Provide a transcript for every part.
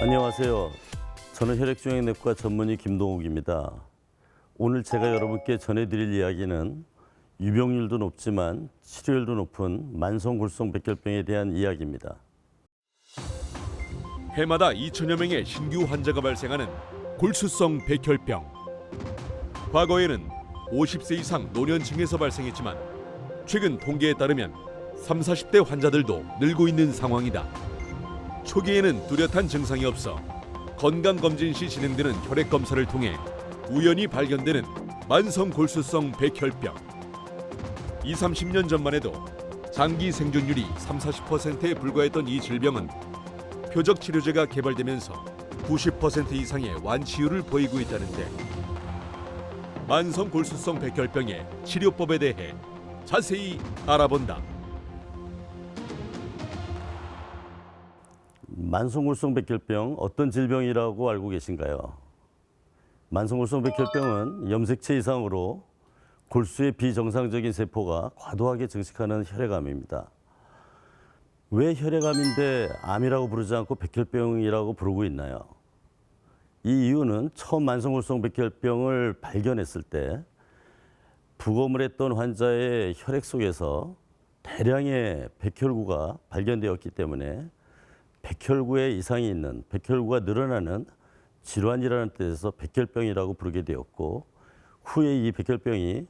안녕하세요. 저는 혈액종양내과 전문의 김동욱입니다. 오늘 제가 여러분께 전해드릴 이야기는 유병률도 높지만 치료율도 높은 만성골성 백혈병에 대한 이야기입니다. 해마다 2천여 명의 신규 환자가 발생하는 골수성 백혈병. 과거에는 50세 이상 노년층에서 발생했지만 최근 통계에 따르면 3, 40대 환자들도 늘고 있는 상황이다. 초기에는 뚜렷한 증상이 없어 건강검진 시 진행되는 혈액 검사를 통해 우연히 발견되는 만성 골수성 백혈병. 2, 30년 전만 해도 장기 생존율이 3, 40%에 불과했던 이 질병은 표적 치료제가 개발되면서 90% 이상의 완치율을 보이고 있다는데 만성 골수성 백혈병의 치료법에 대해 자세히 알아본다. 만성골성 백혈병 어떤 질병이라고 알고 계신가요? 만성골성 백혈병은 염색체 이상으로 골수의 비정상적인 세포가 과도하게 증식하는 혈액암입니다. 왜 혈액암인데 암이라고 부르지 않고 백혈병이라고 부르고 있나요? 이 이유는 처음 만성골성 백혈병을 발견했을 때 부검을 했던 환자의 혈액 속에서 대량의 백혈구가 발견되었기 때문에 백혈구에 이상이 있는 백혈구가 늘어나는 질환이라는 뜻에서 백혈병이라고 부르게 되었고 후에 이 백혈병이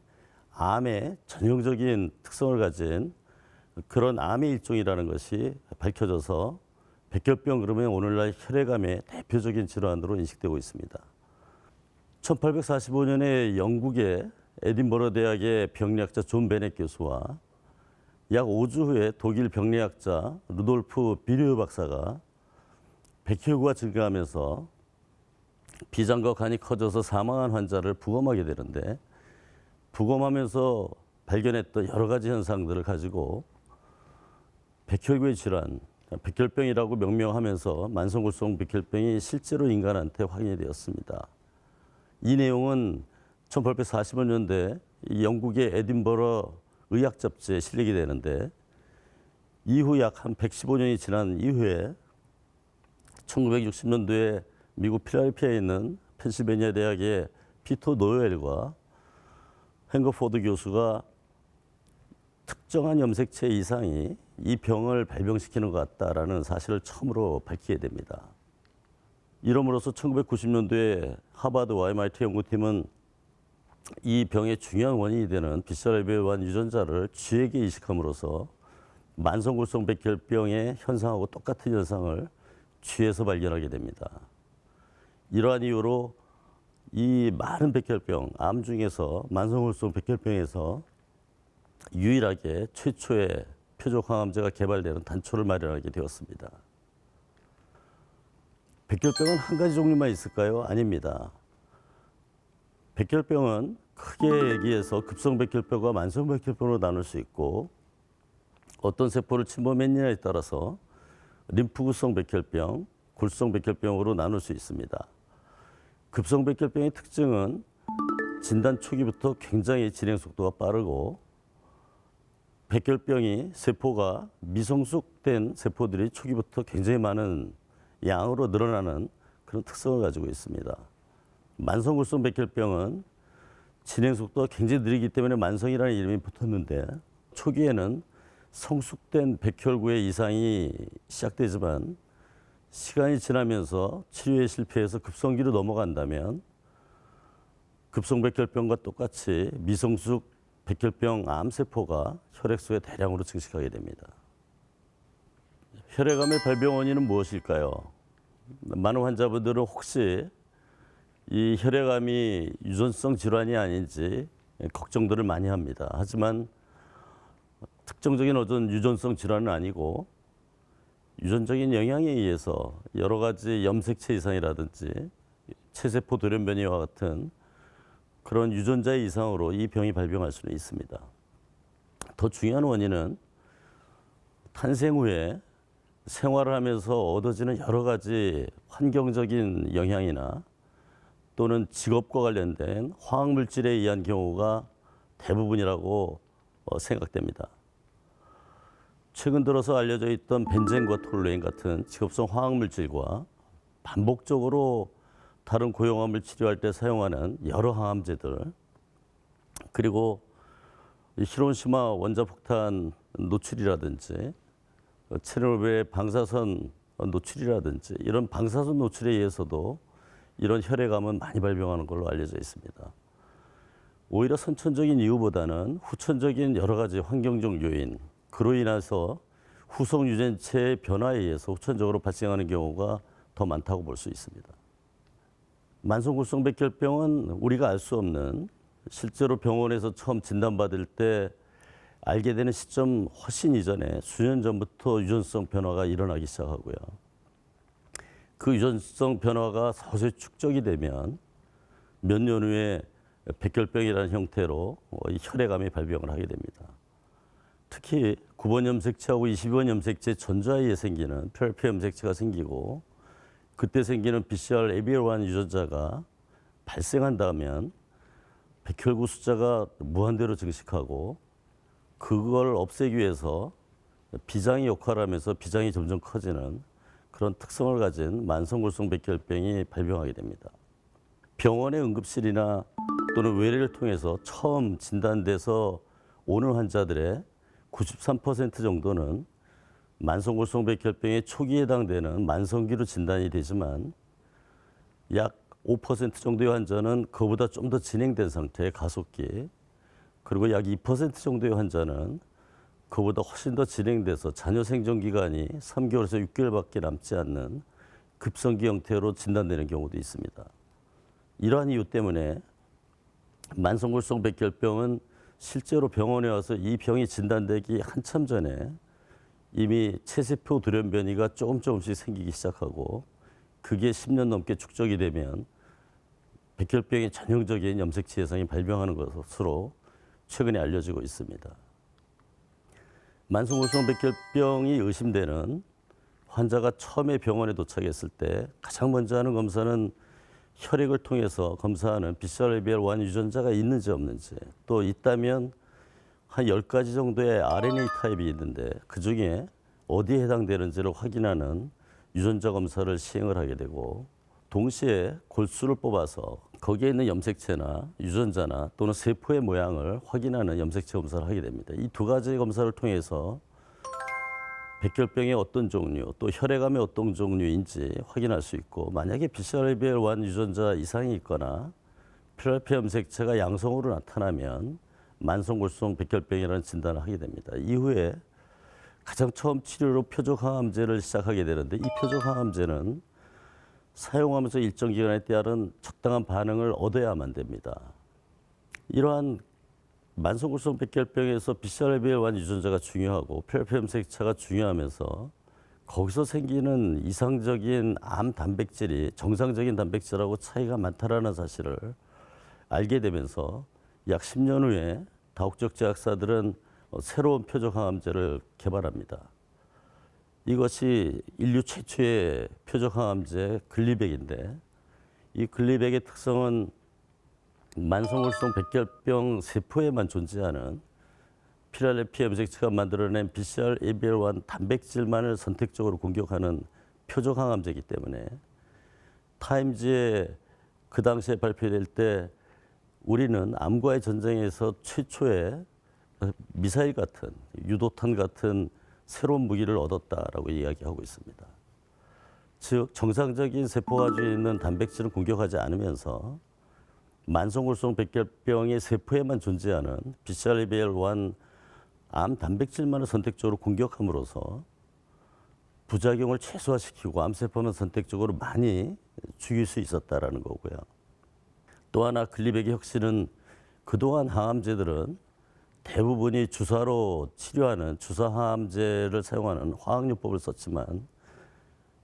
암의 전형적인 특성을 가진 그런 암의 일종이라는 것이 밝혀져서 백혈병 그러면 오늘날 혈액암의 대표적인 질환으로 인식되고 있습니다. 1845년에 영국의 에딘버러 대학의 병리학자 존 베넷 교수와 약 5주 후에 독일 병리학자 루돌프 비르 박사가 백혈구가 증가하면서 비장과 간이 커져서 사망한 환자를 부검하게 되는데 부검하면서 발견했던 여러 가지 현상들을 가지고 백혈구의 질환, 백혈병이라고 명명하면서 만성골성 백혈병이 실제로 인간한테 확인이 되었습니다. 이 내용은 1845년대 영국의 에딘버러 의학 잡지에 실리게 되는데 이후 약 한 115년이 지난 이후에 1960년도에 미국 필라델피아에 있는 펜실베니아 대학의 피터 노엘과 행거포드 교수가 특정한 염색체 이상이 이 병을 발병시키는 것 같다라는 사실을 처음으로 밝히게 됩니다. 이러므로서 1990년도에 하버드와 MIT 연구팀은 이 병의 중요한 원인이 되는 비살레비오한 유전자를 쥐에게 이식함으로써 만성골성 백혈병의 현상하고 똑같은 현상을 쥐에서 발견하게 됩니다. 이러한 이유로 이 많은 백혈병, 암 중에서 만성골성 백혈병에서 유일하게 최초의 표적 항암제가 개발되는 단초를 마련하게 되었습니다. 백혈병은 한 가지 종류만 있을까요? 아닙니다. 백혈병은 크게 얘기해서 급성 백혈병과 만성 백혈병으로 나눌 수 있고 어떤 세포를 침범했느냐에 따라서 림프구성 백혈병, 골성 백혈병으로 나눌 수 있습니다. 급성 백혈병의 특징은 진단 초기부터 굉장히 진행 속도가 빠르고 백혈병이 세포가 미성숙된 세포들이 초기부터 굉장히 많은 양으로 늘어나는 그런 특성을 가지고 있습니다. 만성골성 백혈병은 진행 속도가 굉장히 느리기 때문에 만성이라는 이름이 붙었는데 초기에는 성숙된 백혈구의 이상이 시작되지만 시간이 지나면서 치료에 실패해서 급성기로 넘어간다면 급성 백혈병과 똑같이 미성숙 백혈병 암세포가 혈액 속에 대량으로 증식하게 됩니다. 혈액암의 발병 원인은 무엇일까요? 많은 환자분들은 혹시 이 혈액암이 유전성 질환이 아닌지 걱정들을 많이 합니다. 하지만 특정적인 어떤 유전성 질환은 아니고 유전적인 영향에 의해서 여러 가지 염색체 이상이라든지 체세포 돌연 변이와 같은 그런 유전자의 이상으로 이 병이 발병할 수는 있습니다. 더 중요한 원인은 탄생 후에 생활을 하면서 얻어지는 여러 가지 환경적인 영향이나 또는 직업과 관련된 화학 물질에 의한 경우가 대부분이라고 어, 생각됩니다. 최근 들어서 알려져 있던 벤젠과 톨루엔 같은 직업성 화학 물질과 반복적으로 다른 고용암을 치료할 때 사용하는 여러 항암제들 그리고 이 히로시마 원자폭탄 노출이라든지 어, 체르노빌의 방사선 노출이라든지 이런 방사선 노출에 의해서도 이런 혈액암은 많이 발병하는 걸로 알려져 있습니다. 오히려 선천적인 이유보다는 후천적인 여러 가지 환경적 요인 그로 인해서 후성 유전체의 변화에 의해서 후천적으로 발생하는 경우가 더 많다고 볼 수 있습니다. 만성골성 백혈병은 우리가 알 수 없는 실제로 병원에서 처음 진단받을 때 알게 되는 시점 훨씬 이전에 수년 전부터 유전성 변화가 일어나기 시작하고요. 그 유전성 변화가 서서히 축적이 되면 몇 년 후에 백혈병이라는 형태로 어, 이 혈액암이 발병을 하게 됩니다. 특히 9번 염색체하고 22번 염색체 전자에 생기는 PRP 염색체가 생기고 그때 생기는 BCR ABL1 유전자가 발생한다면 백혈구 숫자가 무한대로 증식하고 그걸 없애기 위해서 비장이 역할하면서 비장이 점점 커지는 그런 특성을 가진 만성골성 백혈병이 발병하게 됩니다. 병원의 응급실이나 또는 외래를 통해서 처음 진단돼서 오는 환자들의 93% 정도는 만성골성 백혈병의 초기에 해당되는 만성기로 진단이 되지만 약 5% 정도의 환자는 그보다 좀 더 진행된 상태의 가속기 그리고 약 2% 정도의 환자는 그보다 훨씬 더 진행돼서 자녀 생존 기간이 3개월에서 6개월밖에 남지 않는 급성기 형태로 진단되는 경우도 있습니다. 이러한 이유 때문에 만성골성 백혈병은 실제로 병원에 와서 이 병이 진단되기 한참 전에 이미 체세포 돌연변이가 조금 조금씩 생기기 시작하고 그게 10년 넘게 축적이 되면 백혈병의 전형적인 염색체 해상이 발병하는 것으로 최근에 알려지고 있습니다. 만성골성 백혈병이 의심되는 환자가 처음에 병원에 도착했을 때 가장 먼저 하는 검사는 혈액을 통해서 검사하는 BCR-ABL1 유전자가 있는지 없는지 또 있다면 한 10가지 정도의 RNA 타입이 있는데 그중에 어디에 해당되는지를 확인하는 유전자 검사를 시행을 하게 되고 동시에 골수를 뽑아서 거기에 있는 염색체나 유전자나 또는 세포의 모양을 확인하는 염색체 검사를 하게 됩니다. 이 두 가지 검사를 통해서 백혈병의 어떤 종류 또 혈액암의 어떤 종류인지 확인할 수 있고 만약에 BCR-ABL1 유전자 이상이 있거나 PRP 염색체가 양성으로 나타나면 만성골성 백혈병이라는 진단을 하게 됩니다. 이후에 가장 처음 치료로 표적항암제를 시작하게 되는데 이 표적항암제는 사용하면서 일정 기간에 따른 적당한 반응을 얻어야만 됩니다. 이러한 만성골성 백혈병에서 BCR-ABL1 유전자가 중요하고 염색체가 중요하면서 거기서 생기는 이상적인 암 단백질이 정상적인 단백질하고 차이가 많다라는 사실을 알게 되면서 약 10년 후에 다국적 제약사들은 어, 새로운 표적항암제를 개발합니다. 이것이 인류 최초의 표적항암제 글리백인데 이 글리백의 특성은 만성골성 백혈병 세포에만 존재하는 피랄레피 염색체가 만들어낸 BCR-ABL1 단백질만을 선택적으로 공격하는 표적항암제이기 때문에 타임즈에 그 당시에 발표될 때 우리는 암과의 전쟁에서 최초의 미사일 같은 유도탄 같은 새로운 무기를 얻었다라고 이야기하고 있습니다. 즉 정상적인 세포가 있는 단백질을 공격하지 않으면서 만성골성 백혈병의 세포에만 존재하는 BCR-ABL1 암 단백질만을 선택적으로 공격함으로써 부작용을 최소화시키고 암세포는 선택적으로 많이 죽일 수 있었다라는 거고요. 또 하나 글리백의 혁신은 그동안 항암제들은 대부분이 주사로 치료하는 주사 항암제를 사용하는 화학요법을 썼지만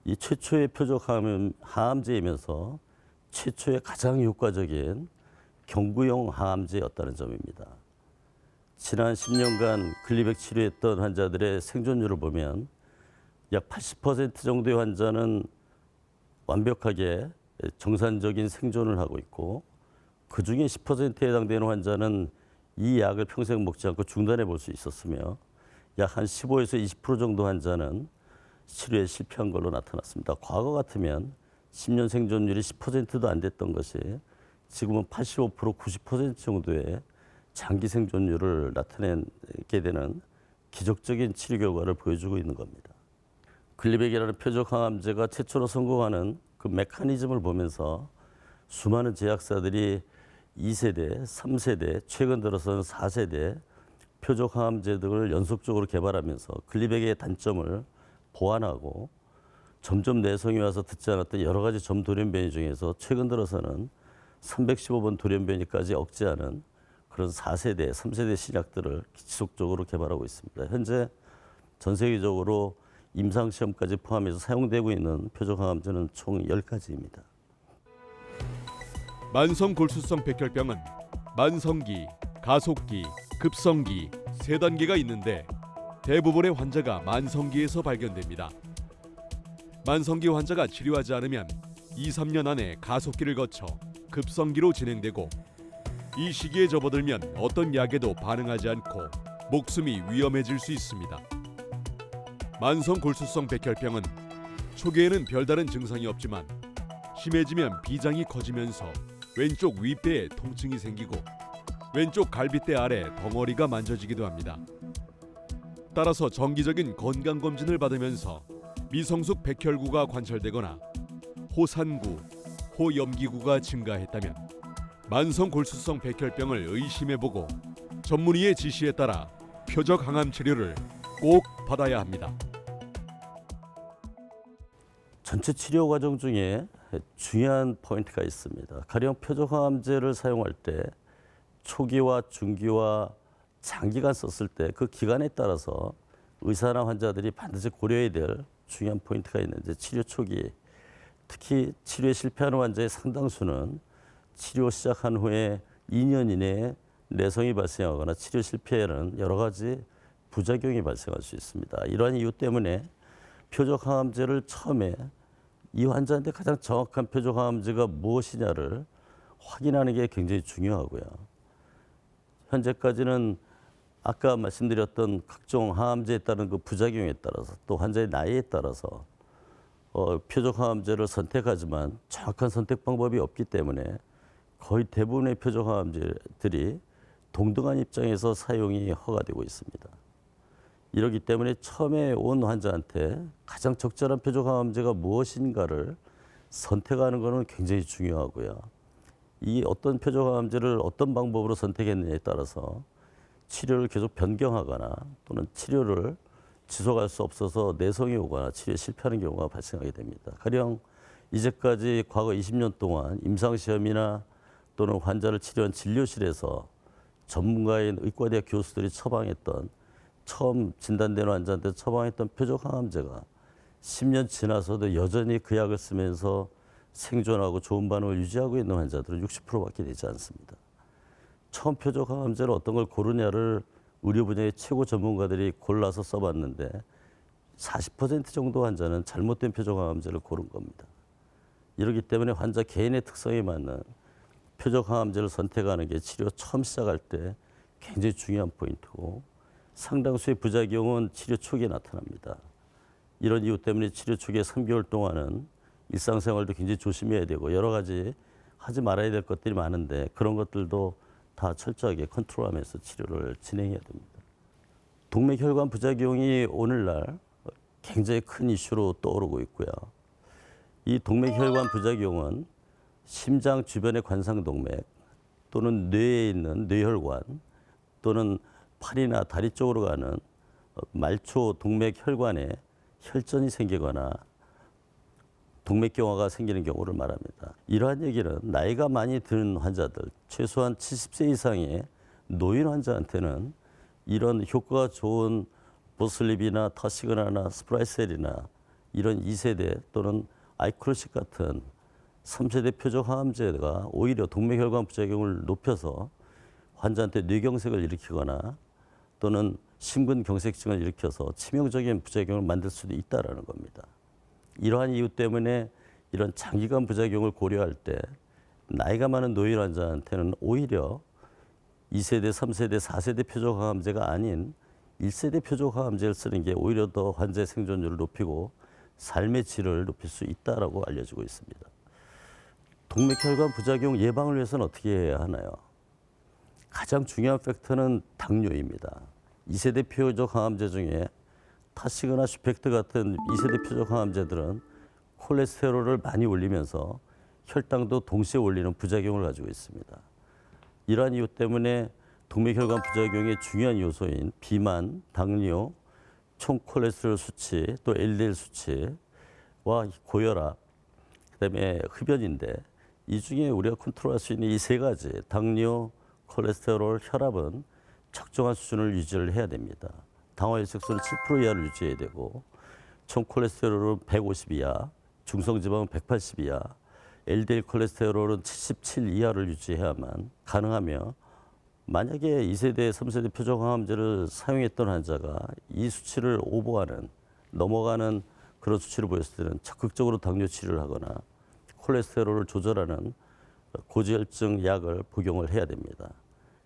이 최초의 표적 항암, 항암제이면서 최초의 가장 효과적인 경구용 항암제였다는 점입니다. 지난 10년간 글리백 치료했던 환자들의 생존율을 보면 약 80% 정도의 환자는 완벽하게 정상적인 생존을 하고 있고 그 중에 10%에 해당되는 환자는 이 약을 평생 먹지 않고 중단해 볼 수 있었으며 약 한 15에서 20% 정도 환자는 치료에 실패한 걸로 나타났습니다. 과거 같으면 10년 생존율이 10%도 안 됐던 것이 지금은 85% 90% 정도의 장기 생존율을 나타내게 되는 기적적인 치료 결과를 보여주고 있는 겁니다. 글리백이라는 표적 항암제가 최초로 성공하는 그 메커니즘을 보면서 수많은 제약사들이 2세대, 3세대, 최근 들어서는 4세대 표적 항암제 등을 연속적으로 개발하면서 글리백의 단점을 보완하고 점점 내성이 와서 듣지 않았던 여러 가지 점 돌연변이 중에서 최근 들어서는 315번 돌연변이까지 억제하는 그런 4세대, 3세대 신약들을 지속적으로 개발하고 있습니다. 현재 전 세계적으로 임상 시험까지 포함해서 사용되고 있는 표적 항암제는 총 10가지입니다. 만성 골수성 백혈병은 만성기, 가속기, 급성기 세 단계가 있는데 대부분의 환자가 만성기에서 발견됩니다. 만성기 환자가 치료하지 않으면 2, 3년 안에 가속기를 거쳐 급성기로 진행되고 이 시기에 접어들면 어떤 약에도 반응하지 않고 목숨이 위험해질 수 있습니다. 만성 골수성 백혈병은 초기에는 별다른 증상이 없지만 심해지면 비장이 커지면서 왼쪽 윗배에 통증이 생기고 왼쪽 갈비뼈 아래 덩어리가 만져지기도 합니다. 따라서 정기적인 건강 검진을 받으면서 미성숙 백혈구가 관찰되거나 호산구, 호염기구가 증가했다면 만성 골수성 백혈병을 의심해보고 전문의의 지시에 따라 표적 항암 치료를 꼭 받아야 합니다. 전체 치료 과정 중에 중요한 포인트가 있습니다. 가령 표적항암제를 사용할 때 초기와 중기와 장기간 썼을 때 그 기간에 따라서 의사나 환자들이 반드시 고려해야 될 중요한 포인트가 있는데 치료 초기 특히 치료에 실패하는 환자의 상당수는 치료 시작한 후에 2년 이내에 내성이 발생하거나 치료 실패에는 여러 가지 부작용이 발생할 수 있습니다. 이러한 이유 때문에 표적 항암제를 처음에 이 환자한테 가장 정확한 표적 항암제가 무엇이냐를 확인하는 게 굉장히 중요하고요. 현재까지는 아까 말씀드렸던 각종 항암제에 따른 그 부작용에 따라서 또 환자의 나이에 따라서 어, 표적 항암제를 선택하지만 정확한 선택 방법이 없기 때문에 거의 대부분의 표적 항암제들이 동등한 입장에서 사용이 허가되고 있습니다. 이러기 때문에 처음에 온 환자한테 가장 적절한 표적 항암제가 무엇인가를 선택하는 것은 굉장히 중요하고요. 이 어떤 표적 항암제를 어떤 방법으로 선택했느냐에 따라서 치료를 계속 변경하거나 또는 치료를 지속할 수 없어서 내성이 오거나 치료에 실패하는 경우가 발생하게 됩니다. 가령 이제까지 과거 20년 동안 임상시험이나 또는 환자를 치료한 진료실에서 전문가인 의과대학 교수들이 처방했던 처음 진단된 환자한테 처방했던 표적 항암제가 10년 지나서도 여전히 그 약을 쓰면서 생존하고 좋은 반응을 유지하고 있는 환자들은 60%밖에 되지 않습니다. 처음 표적 항암제를 어떤 걸 고르냐를 의료 분야의 최고 전문가들이 골라서 써봤는데 40% 정도 환자는 잘못된 표적 항암제를 고른 겁니다. 이렇기 때문에 환자 개인의 특성에 맞는 표적 항암제를 선택하는 게 치료 처음 시작할 때 굉장히 중요한 포인트고 상당수의 부작용은 치료 초기에 나타납니다. 이런 이유 때문에 치료 초기에 3개월 동안은 일상생활도 굉장히 조심해야 되고 여러 가지 하지 말아야 될 것들이 많은데 그런 것들도 다 철저하게 컨트롤하면서 치료를 진행해야 됩니다. 동맥혈관 부작용이 오늘날 굉장히 큰 이슈로 떠오르고 있고요. 이 동맥혈관 부작용은 심장 주변의 관상동맥 또는 뇌에 있는 뇌혈관 또는 팔이나 다리 쪽으로 가는 어, 말초 동맥 혈관에 혈전이 생기거나 동맥경화가 생기는 경우를 말합니다. 이러한 얘기는 나이가 많이 든 환자들, 최소한 70세 이상의 노인 환자한테는 이런 효과가 좋은 보슬립이나 터시그나나 스프라이셀이나 이런 2세대 또는 아이크로식 같은 3세대 표적 항암제가 오히려 동맥혈관 부작용을 높여서 환자한테 뇌경색을 일으키거나 또는 심근경색증을 일으켜서 치명적인 부작용을 만들 수도 있다라는 겁니다. 이러한 이유 때문에 이런 장기간 부작용을 고려할 때 나이가 많은 노인 환자한테는 오히려 2세대, 3세대, 4세대 표적 항암제가 아닌 1세대 표적 항암제를 쓰는 게 오히려 더 환자의 생존율을 높이고 삶의 질을 높일 수 있다라고 알려지고 있습니다. 동맥혈관 부작용 예방을 위해서는 어떻게 해야 하나요? 가장 중요한 팩터는 당뇨입니다. 2세대 표적 항암제 중에 타시거나 슈펙트 같은 2세대 표적 항암제들은 콜레스테롤을 많이 올리면서 혈당도 동시에 올리는 부작용을 가지고 있습니다. 이러한 이유 때문에 동맥혈관 부작용의 중요한 요소인 비만, 당뇨, 총 콜레스테롤 수치, 또 LDL 수치와 고혈압, 그다음에 흡연인데 이 중에 우리가 컨트롤할 수 있는 이 세 가지 당뇨, 콜레스테롤, 혈압은 적정한 수준을 유지를 해야 됩니다. 당화혈 색소는 7% 이하를 유지해야 되고 총 콜레스테롤은 150 이하, 중성지방은 180 이하, LDL 콜레스테롤은 77 이하를 유지해야만 가능하며 만약에 2세대, 3세대 표적항암제를 사용했던 환자가 이 수치를 오버하는 넘어가는 그런 수치를 보였을 때는 적극적으로 당뇨 치료를 하거나 콜레스테롤을 조절하는 고지혈증 약을 복용을 해야 됩니다.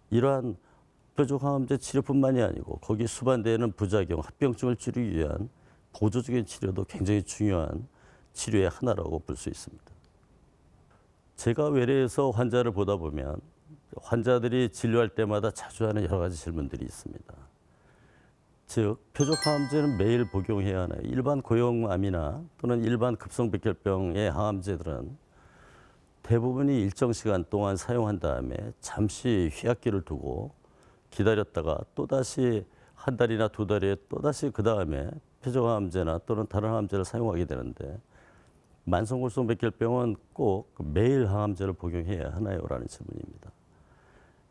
이러한 표적항암제 치료뿐만이 아니고 거기 수반되는 부작용, 합병증을 줄이기 위한 보조적인 치료도 굉장히 중요한 치료의 하나라고 볼 수 있습니다. 제가 외래에서 환자를 보다 보면 환자들이 진료할 때마다 자주 하는 여러 가지 질문들이 있습니다. 즉, 표적항암제는 매일 복용해야 하나요? 일반 고형암이나 또는 일반 급성백혈병의 항암제들은 대부분이 일정 시간 동안 사용한 다음에 잠시 휴약기를 두고 기다렸다가 또다시 한 달이나 두 달에 또다시 그 다음에 표적항암제나 또는 다른 항암제를 사용하게 되는데 만성골수 백혈병은 꼭 매일 항암제를 복용해야 하나요? 라는 질문입니다.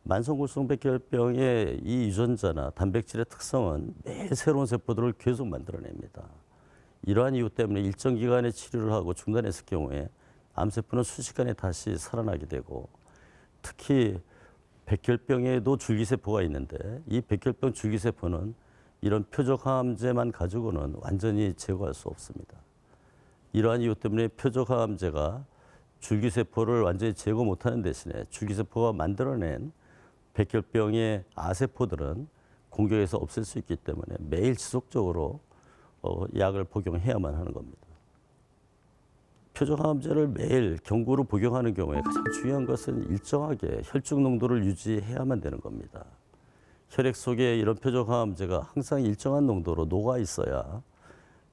만성골수백혈병의 이 유전자나 단백질의 특성은 매일 새로운 세포들을 계속 만들어냅니다. 이러한 이유 때문에 일정 기간의 치료를 하고 중단했을 경우에 암세포는 순식간에 다시 살아나게 되고 특히 백혈병에도 줄기세포가 있는데 이 백혈병 줄기세포는 이런 표적항암제만 가지고는 완전히 제거할 수 없습니다. 이러한 이유 때문에 표적항암제가 줄기세포를 완전히 제거 못하는 대신에 줄기세포가 만들어낸 백혈병의 아세포들은 공격에서 없앨 수 있기 때문에 매일 지속적으로 어, 약을 복용해야만 하는 겁니다. 표적항암제를 매일 경구로 복용하는 경우에 가장 중요한 것은 일정하게 혈중 농도를 유지해야만 되는 겁니다. 혈액 속에 이런 표적항암제가 항상 일정한 농도로 녹아 있어야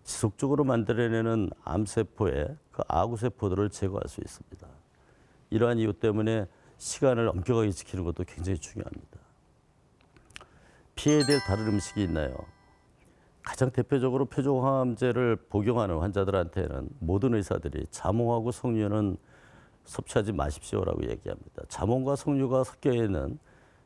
지속적으로 만들어내는 암세포의 그 아구세포들을 제거할 수 있습니다. 이러한 이유 때문에 시간을 엄격하게 지키는 것도 굉장히 중요합니다. 피해야 될 다른 음식이 있나요? 가장 대표적으로 표적항암제를 복용하는 환자들한테는 모든 의사들이 자몽하고 석류는 섭취하지 마십시오라고 얘기합니다. 자몽과 석류가 섞여 있는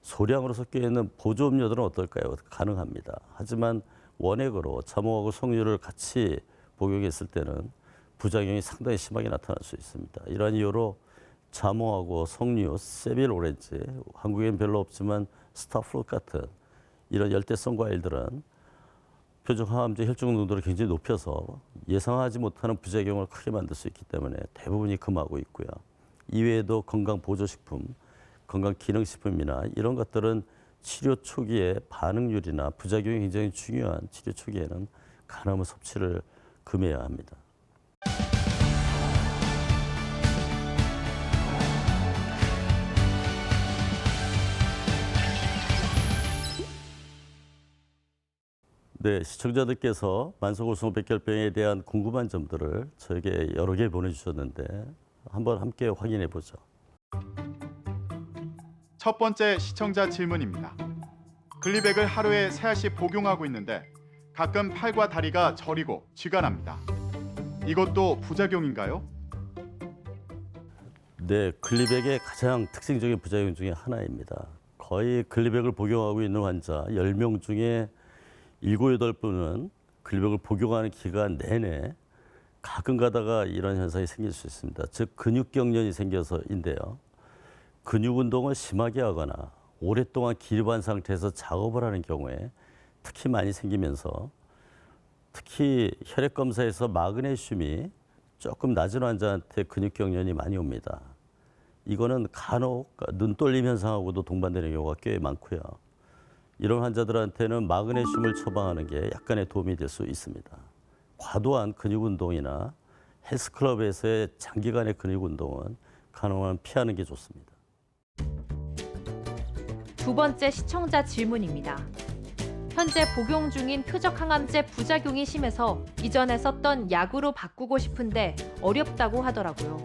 소량으로 섞여 있는 보조 음료들은 어떨까요? 가능합니다. 하지만 원액으로 자몽하고 석류를 같이 복용했을 때는 부작용이 상당히 심하게 나타날 수 있습니다. 이러한 이유로 자몽하고 석류, 세빌 오렌지, 한국엔 별로 없지만 스타프루트 같은 이런 열대성 과일들은 표적 항암제 혈중 농도를 굉장히 높여서 예상하지 못하는 부작용을 크게 만들 수 있기 때문에 대부분이 금하고 있고요. 이외에도 건강 보조식품, 건강 기능식품이나 이런 것들은 치료 초기에 반응률이나 부작용이 굉장히 중요한 치료 초기에는 가능한 섭취를 금해야 합니다. 네, 시청자들께서 만성골수증 백혈병에 대한 궁금한 점들을 저에게 여러 개 보내주셨는데 한번 함께 확인해 보죠. 첫 번째 시청자 질문입니다. 글리백을 하루에 세 알씩 복용하고 있는데 가끔 팔과 다리가 저리고 쥐가 납니다. 이것도 부작용인가요? 네, 글리백의 가장 특징적인 부작용 중에 하나입니다. 거의 글리백을 복용하고 있는 환자 10명 중에 7, 8분은 글리백을 복용하는 기간 내내 가끔 가다가 이런 현상이 생길 수 있습니다. 즉 근육 경련이 생겨서인데요. 근육 운동을 심하게 하거나 오랫동안 기립한 상태에서 작업을 하는 경우에 특히 많이 생기면서 특히 혈액 검사에서 마그네슘이 조금 낮은 환자한테 근육 경련이 많이 옵니다. 이거는 간혹 눈떨림 현상하고도 동반되는 경우가 꽤 많고요. 이런 환자들한테는 마그네슘을 처방하는 게 약간의 도움이 될 수 있습니다. 과도한 근육 운동이나 헬스클럽에서의 장기간의 근육 운동은 가능한 피하는 게 좋습니다. 두 번째 시청자 질문입니다. 현재 복용 중인 표적 항암제 부작용이 심해서 이전에 썼던 약으로 바꾸고 싶은데 어렵다고 하더라고요.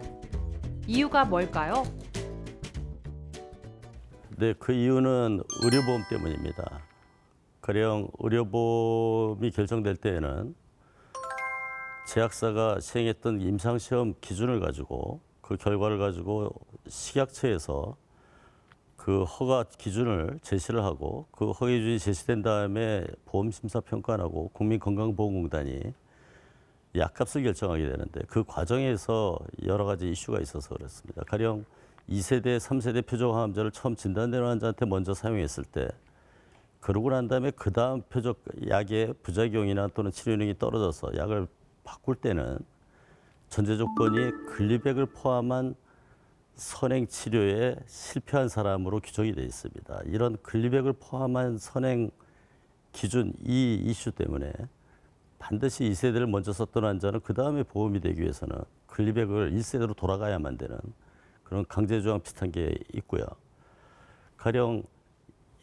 이유가 뭘까요? 네, 그 이유는 의료보험 때문입니다. 가령 의료보험이 결정될 때에는 제약사가 시행했던 임상시험 기준을 가지고 그 결과를 가지고 식약처에서 그 허가 기준을 제시를 하고 그 허가 기준이 제시된 다음에 보험심사평가하고 국민건강보험공단이 약값을 결정하게 되는데 그 과정에서 여러 가지 이슈가 있어서 그렇습니다. 가령 2세대, 3세대 표적항암제를 처음 진단되는 환자한테 먼저 사용했을 때 그러고 난 다음에 그 다음 표적 약의 부작용이나 또는 치료능이 떨어져서 약을 바꿀 때는 전제 조건이 글리백을 포함한 선행 치료에 실패한 사람으로 규정이 되어 있습니다. 이런 글리백을 포함한 선행 기준 이 이슈 때문에 반드시 2세대를 먼저 썼던 환자는 그 다음에 보험이 되기 위해서는 글리백을 1세대로 돌아가야만 되는 그런 강제조항 비슷한 게 있고요. 가령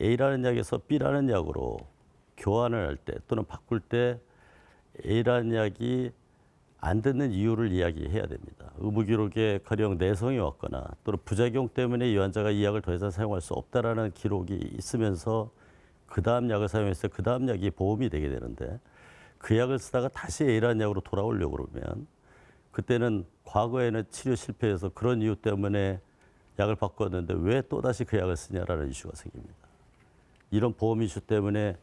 A라는 약에서 B라는 약으로 교환을 할 때 또는 바꿀 때 A라는 약이 안 듣는 이유를 이야기해야 됩니다. 의무 기록에 가령 내성이 왔거나 또는 부작용 때문에 이 환자가 이 약을 더 이상 사용할 수 없다라는 기록이 있으면서 그 다음 약을 사용했을 때 그 다음 약이 보험이 되게 되는데 그 약을 쓰다가 다시 A라는 약으로 돌아오려고 그러면 그때는 과거에는 치료 실패해서 그런 이유 때문에 약을 바꿨는데 왜 또다시 그 약을 쓰냐라는 이슈가 생깁니다. 이런 보험 이슈 때문에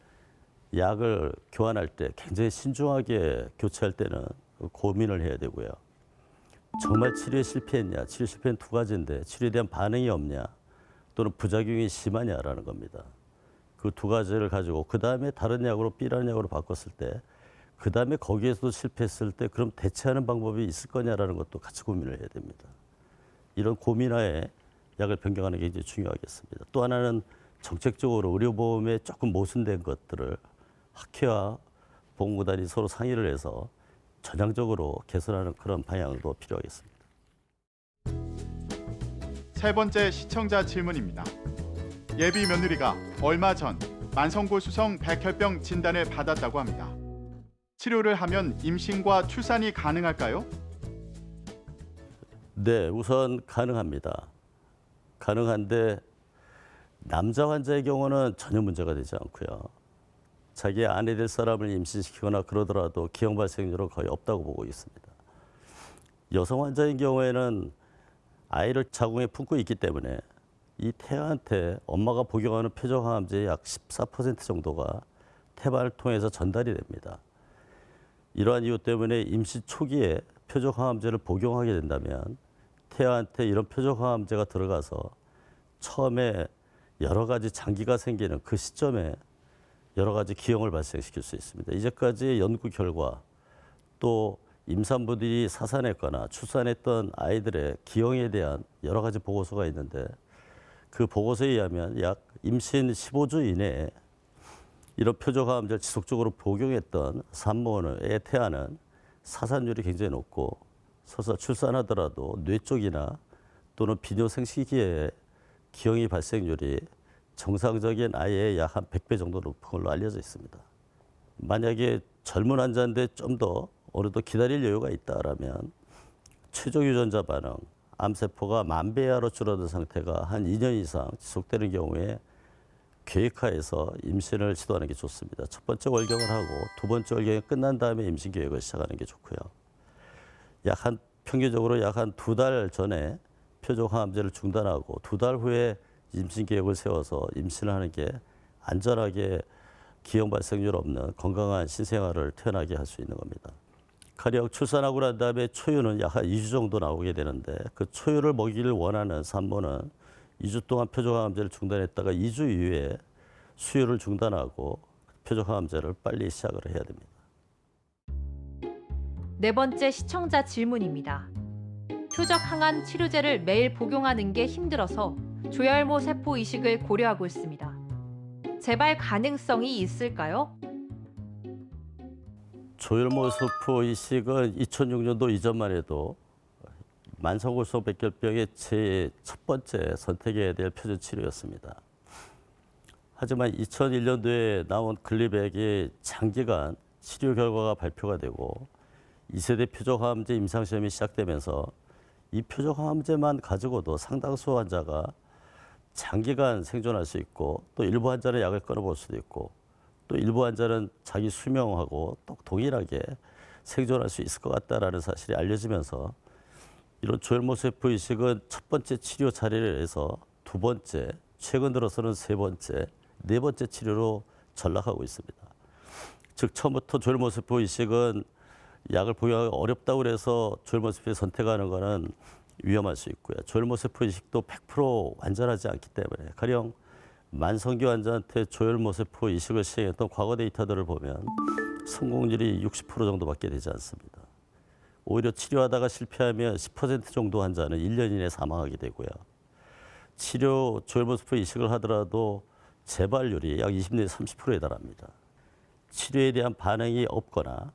약을 교환할 때 굉장히 신중하게 교체할 때는 고민을 해야 되고요. 정말 치료에 실패했냐? 치료 실패는 두 가지인데 치료에 대한 반응이 없냐? 또는 부작용이 심하냐라는 겁니다. 그 두 가지를 가지고 그 다음에 다른 약으로 B라는 약으로 바꿨을 때 그 다음에 거기에서도 실패했을 때 그럼 대체하는 방법이 있을 거냐라는 것도 같이 고민을 해야 됩니다. 이런 고민하에 약을 변경하는 게 이제 중요하겠습니다. 또 하나는 정책적으로 의료보험에 조금 모순된 것들을 학회와 보험구단이 서로 상의를 해서 전향적으로 개선하는 그런 방향도 필요하겠습니다. 세 번째 시청자 질문입니다. 예비 며느리가 얼마 전 만성고수성 백혈병 진단을 받았다고 합니다. 치료를 하면 임신과 출산이 가능할까요? 네, 우선 가능합니다. 가능한데 남자 환자의 경우는 전혀 문제가 되지 않고요. 자기 아내 될 사람을 임신시키거나 그러더라도 기형 발생률은 거의 없다고 보고 있습니다. 여성 환자인 경우에는 아이를 자궁에 품고 있기 때문에 이 태아한테 엄마가 복용하는 표적항암제의 약 14% 정도가 태반을 통해서 전달이 됩니다. 이러한 이유 때문에 임신 초기에 표적항암제를 복용하게 된다면 태아한테 이런 표적항암제가 들어가서 처음에 여러 가지 장기가 생기는 그 시점에 여러 가지 기형을 발생시킬 수 있습니다. 이제까지 연구 결과 또 임산부들이 사산했거나 출산했던 아이들의 기형에 대한 여러 가지 보고서가 있는데 그 보고서에 의하면 약 임신 15주 이내에 이런 표적항암제를 지속적으로 복용했던 산모의 태아는 사산율이 굉장히 높고 설사 출산하더라도 뇌 쪽이나 또는 비뇨 생식기에 기형이 발생률이 정상적인 아이의 약 한 100배 정도 높은 걸로 알려져 있습니다. 만약에 젊은 환자인데 좀 더 어느 정도 기다릴 여유가 있다라면 최적 유전자 반응, 암세포가 만 배 이하로 줄어든 상태가 한 2년 이상 지속되는 경우에 계획하에서 임신을 시도하는 게 좋습니다. 첫 번째 월경을 하고 두 번째 월경이 끝난 다음에 임신 계획을 시작하는 게 좋고요. 약 한 평균적으로 약 한 두 달 전에 표적 항암제를 중단하고 두 달 후에 임신 계획을 세워서 임신을 하는 게 안전하게 기형 발생률 없는 건강한 신생아를 태어나게 할 수 있는 겁니다. 가령 출산하고 난 다음에 초유는 약 한 2주 정도 나오게 되는데 그 초유를 먹이를 원하는 산모는 2주 동안 표적항암제를 중단했다가 2주 이후에 수유를 중단하고 표적항암제를 빨리 시작을 해야 됩니다. 네 번째 시청자 질문입니다. 표적 항암 치료제를 매일 복용하는 게 힘들어서 조혈모 세포 이식을 고려하고 있습니다. 재발 가능성이 있을까요? 조혈모소포 이식은 2006년도 이전만 해도 만성골성 백혈병의 제 첫 번째 선택해야 될 표준 치료였습니다. 하지만 2001년도에 나온 글리백의 장기간 치료 결과가 발표가 되고 2세대 표적항암제 임상시험이 시작되면서 이 표적항암제만 가지고도 상당수 환자가 장기간 생존할 수 있고 또 일부 환자는 약을 끊어볼 수도 있고 또 일부 환자는 자기 수명하고 또 동일하게 생존할 수 있을 것 같다라는 사실이 알려지면서 이런 조혈모세포 이식은 첫 번째 치료 해서 두 번째, 최근 들어서는 세 번째, 네 번째 치료로 전락하고 있습니다. 즉 처음부터 조혈모세포 이식은 약을 복용하기 어렵다고 해서 조혈모세포를 선택하는 것은 위험할 수 있고요. 조혈모세포 이식도 100% 완전하지 않기 때문에 가령 만성기 환자한테 조혈모세포 이식을 시행했던 과거 데이터들을 보면 성공률이 60% 정도밖에 되지 않습니다. 오히려 치료하다가 실패하면 10% 정도 환자는 1년 이내 사망하게 되고요. 치료 조혈모세포 이식을 하더라도 재발률이 약 20내에서 30%에 달합니다. 치료에 대한 반응이 없거나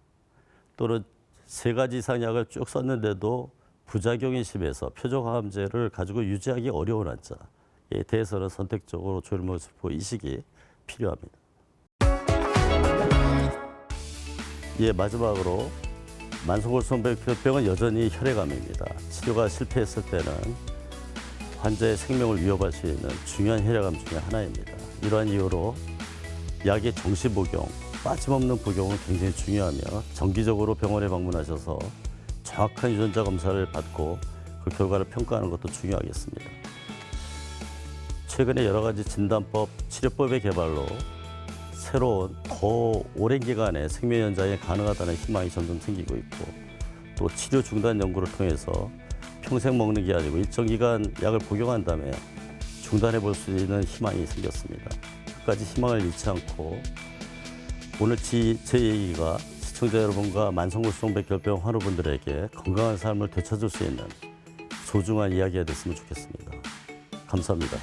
또는 세 가지 이상 약을 쭉 썼는데도 부작용이 심해서 표적항암제를 가지고 유지하기 어려운 환자에 대해서는 선택적으로 조혈모세포 이식이 필요합니다. 예, 마지막으로 만성골성 백혈병은 여전히 혈액암입니다. 치료가 실패했을 때는 환자의 생명을 위협할 수 있는 중요한 혈액암 중에 하나입니다. 이러한 이유로 약의 정시 복용, 빠짐없는 복용은 굉장히 중요하며 정기적으로 병원에 방문하셔서 정확한 유전자 검사를 받고 그 결과를 평가하는 것도 중요하겠습니다. 최근에 여러 가지 진단법, 치료법의 개발로 새로운 더 오랜 기간의 생명 연장이 가능하다는 희망이 점점 생기고 있고 또 치료 중단 연구를 통해서 평생 먹는 게 아니고 일정 기간 약을 복용한 다음에 중단해 볼 수 있는 희망이 생겼습니다. 끝까지 희망을 잃지 않고 오늘 지- 제 얘기가 시청자 여러분과 만성골성 백혈병 환우분들에게 건강한 삶을 되찾을 수 있는 소중한 이야기가 됐으면 좋겠습니다. 감사합니다.